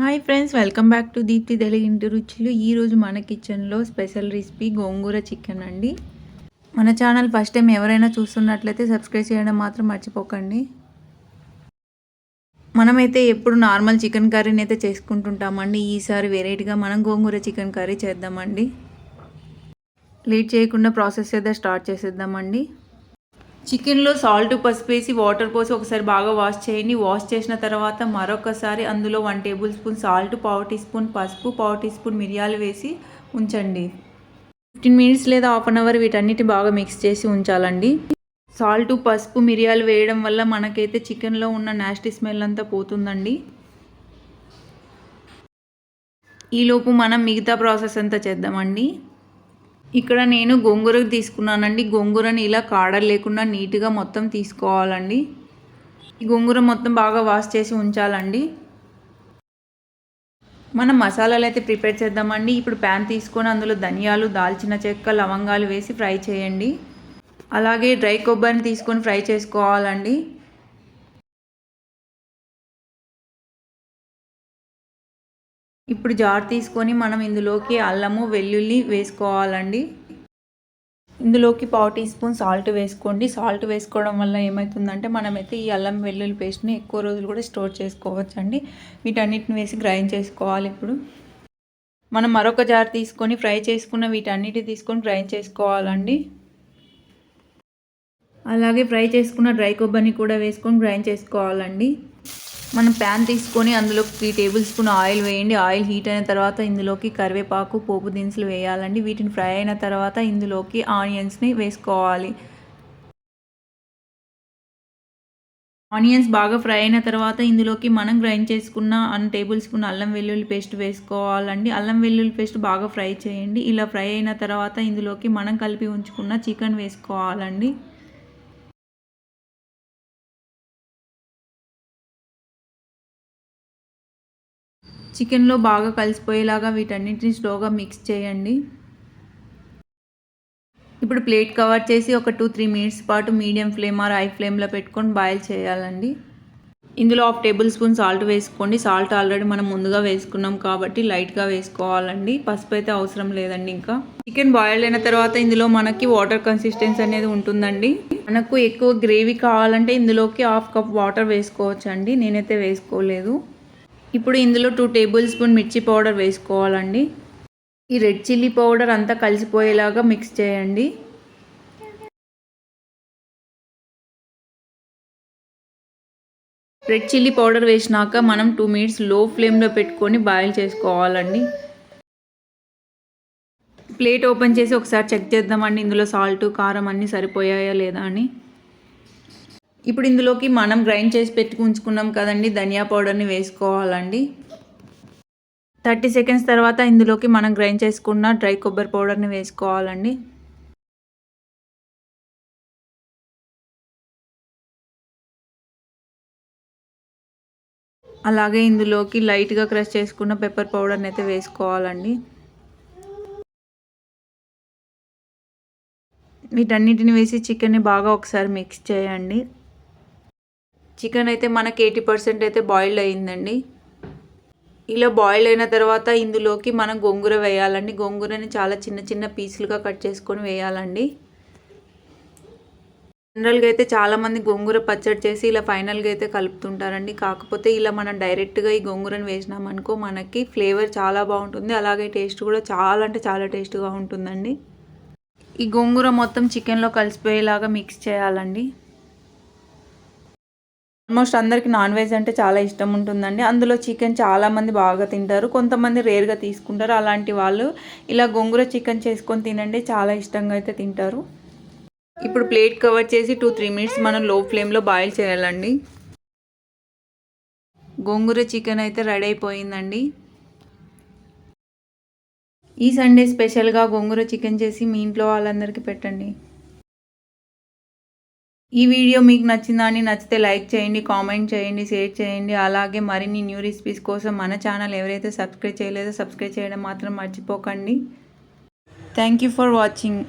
Hi friends welcome back to Deepthi Telugu ఇంటి రుచులు ఈరోజు మన కిచెన్లో స్పెషల్ రెసిపీ గోంగూర చికెన్ అండి. మన ఛానల్ ఫస్ట్ టైం ఎవరైనా చూస్తున్నట్లయితే సబ్స్క్రైబ్ చేయడం మాత్రం మర్చిపోకండి. మనమైతే ఎప్పుడు నార్మల్ చికెన్ కర్రీని అయితే చేసుకుంటుంటామండి. ఈసారి వెరైటీగా మనం గోంగూర చికెన్ కర్రీ చేద్దామండి. లేట్ చేయకుండా ప్రాసెస్ అయితే స్టార్ట్ చేసేద్దామండి. చికెన్లో సాల్ట్ పసుపు వేసి వాటర్ పోసి ఒకసారి బాగా వాష్ చేయండి. వాష్ చేసిన తర్వాత మరొకసారి అందులో వన్ టేబుల్ స్పూన్ సాల్ట్ పావు టీ స్పూన్ పసుపు పావు టీ స్పూన్ మిరియాలు వేసి ఉంచండి. ఫిఫ్టీన్ మినిట్స్ లేదా హాఫ్ అన్ అవర్ వీటన్నిటి బాగా మిక్స్ చేసి ఉంచాలండి. సాల్ట్ పసుపు మిరియాలు వేయడం వల్ల మనకైతే చికెన్లో ఉన్న నాస్టీ స్మెల్ అంతా పోతుందండి. ఈలోపు మనం మిగతా ప్రాసెస్ అంతా చేద్దామండి. ఇక్కడ నేను గోంగూర తీసుకున్నానండి. గోంగూరని ఇలా కాడలు లేకుండా నీట్గా మొత్తం తీసుకోవాలండి. ఈ గోంగూర మొత్తం బాగా వాష్ చేసి ఉంచాలండి. మనం మసాలాలు అయితే ప్రిపేర్ చేద్దామండి. ఇప్పుడు ప్యాన్ తీసుకొని అందులో ధనియాలు దాల్చిన చెక్క లవంగాలు వేసి ఫ్రై చేయండి. అలాగే డ్రై కొబ్బరిని తీసుకొని ఫ్రై చేసుకోవాలండి. ఇప్పుడు జార్ తీసుకొని మనం ఇందులోకి అల్లము వెల్లుల్లి వేసుకోవాలండి. ఇందులోకి పావు టీ స్పూన్ సాల్ట్ వేసుకోండి. సాల్ట్ వేసుకోవడం వల్ల ఏమవుతుందంటే మనమైతే ఈ అల్లం వెల్లుల్లి పేస్ట్ని ఎక్కువ రోజులు కూడా స్టోర్ చేసుకోవచ్చండి. వీటన్నిటిని వేసి గ్రైండ్ చేసుకోవాలి ఇప్పుడు. మనం మరొక జార్ తీసుకొని ఫ్రై చేసుకున్న వీటన్నిటి తీసుకొని గ్రైండ్ చేసుకోవాలండి. అలాగే ఫ్రై చేసుకున్న డ్రై కొబ్బరిని కూడా వేసుకొని గ్రైండ్ చేసుకోవాలండి. మనం ప్యాన్ తీసుకొని అందులో త్రీ టేబుల్ స్పూన్ ఆయిల్ వేయండి. ఆయిల్ హీట్ అయిన తర్వాత ఇందులోకి కరివేపాకు పోపు దినుసులు వేయాలండి. వీటిని ఫ్రై అయిన తర్వాత ఇందులోకి ఆనియన్స్ని వేసుకోవాలి. ఆనియన్స్ బాగా ఫ్రై అయిన తర్వాత ఇందులోకి మనం గ్రైండ్ చేసుకున్న వన్ టేబుల్ స్పూన్ అల్లం వెల్లుల్లి పేస్ట్ వేసుకోవాలండి. అల్లం వెల్లుల్లి పేస్ట్ బాగా ఫ్రై చేయండి. ఇలా ఫ్రై అయిన తర్వాత ఇందులోకి మనం కలిపి ఉంచుకున్న చికెన్ వేసుకోవాలండి. చికెన్లో బాగా కలిసిపోయేలాగా వీటన్నిటిని స్లోగా మిక్స్ చేయండి. ఇప్పుడు ప్లేట్ కవర్ చేసి ఒక టూ త్రీ మినిట్స్ పాటు మీడియం ఫ్లేమ్ ఆర్ హై ఫ్లేమ్లో పెట్టుకొని బాయిల్ చేయాలండి. ఇందులో హాఫ్ టేబుల్ స్పూన్ సాల్ట్ వేసుకోండి. సాల్ట్ ఆల్రెడీ మనం ముందుగా వేసుకున్నాం కాబట్టి లైట్గా వేసుకోవాలండి. పసుపు అయితే అవసరం లేదండి ఇంకా. చికెన్ బాయిల్ అయిన తర్వాత ఇందులో మనకి వాటర్ కన్సిస్టెన్సీ అనేది ఉంటుందండి. మనకు ఎక్కువ గ్రేవీ కావాలంటే ఇందులోకి హాఫ్ కప్ వాటర్ వేసుకోవచ్చండి. నేనైతే వేసుకోలేదు. ఇప్పుడు ఇందులో టూ టేబుల్ స్పూన్ మిర్చి పౌడర్ వేసుకోవాలండి. ఈ రెడ్ చిల్లీ పౌడర్ అంతా కలిసిపోయేలాగా మిక్స్ చేయండి. రెడ్ చిల్లీ పౌడర్ వేసినాక మనం టూ మినిట్స్లో ఫ్లేమ్లో పెట్టుకొని బాయిల్ చేసుకోవాలండి. ప్లేట్ ఓపెన్ చేసి ఒకసారి చెక్ చేద్దామండి ఇందులో సాల్ట్ కారం అన్నీ సరిపోయాయా లేదా అని. ఇప్పుడు ఇందులోకి మనం గ్రైండ్ చేసి పెట్టుకు ఉంచుకున్నాం కదండి ధనియా పౌడర్ని వేసుకోవాలండి. థర్టీ సెకండ్స్ తర్వాత ఇందులోకి మనం గ్రైండ్ చేసుకున్న డ్రై కొబ్బరి పౌడర్ని వేసుకోవాలండి. అలాగే ఇందులోకి లైట్గా క్రష్ చేసుకున్న పెప్పర్ పౌడర్ని అయితే వేసుకోవాలండి. వీటన్నిటిని వేసి చికెన్ని బాగా ఒకసారి మిక్స్ చేయండి. చికెన్ అయితే మనకి ఎయిటీ పర్సెంట్ అయితే బాయిల్డ్ అయిందండి ఇలా బాయిల్ అయిన తర్వాత ఇందులోకి మనం గోంగూర వేయాలండి. గోంగూరని చాలా చిన్న చిన్న పీసులుగా కట్ చేసుకొని వేయాలండి. జనరల్గా అయితే చాలామంది గోంగూర పచ్చడి చేసి ఇలా ఫైనల్గా అయితే కలుపుతుంటారండి. కాకపోతే ఇలా మనం డైరెక్ట్గా ఈ గోంగూరను వేసినామనుకో మనకి ఫ్లేవర్ చాలా బాగుంటుంది. అలాగే టేస్ట్ కూడా చాలా అంటే చాలా టేస్ట్గా ఉంటుందండి. ఈ గోంగూర మొత్తం చికెన్లో కలిసిపోయేలాగా మిక్స్ చేయాలండి. ఆల్మోస్ట్ అందరికి నాన్ వెజ్ అంటే చాలా ఇష్టం ఉంటుందండి. అందులో చికెన్ చాలామంది బాగా తింటారు. కొంతమంది రేర్గా తీసుకుంటారు. అలాంటి వాళ్ళు ఇలా గొంగూర చికెన్ చేసుకొని తినండి. చాలా ఇష్టంగా అయితే తింటారు. ఇప్పుడు ప్లేట్ కవర్ చేసి టూ త్రీ మినిట్స్ మనం లో ఫ్లేమ్లో బాయిల్ చేయాలండి. గోంగూర చికెన్ అయితే రెడీ అయిపోయిందండి. ఈ సండే స్పెషల్గా గోంగూర చికెన్ చేసి మీ ఇంట్లో వాళ్ళందరికీ పెట్టండి. ఈ వీడియో మీకు నచ్చిందా అని నచ్చితే లైక్ చేయండి కామెంట్ చేయండి షేర్ చేయండి. అలాగే మరిన్ని న్యూ రెసిపీస్ కోసం మన ఛానల్ ఎవరైతే సబ్స్క్రైబ్ చేయలేదో సబ్స్క్రైబ్ చేయడం మాత్రం మర్చిపోకండి. Thank you for watching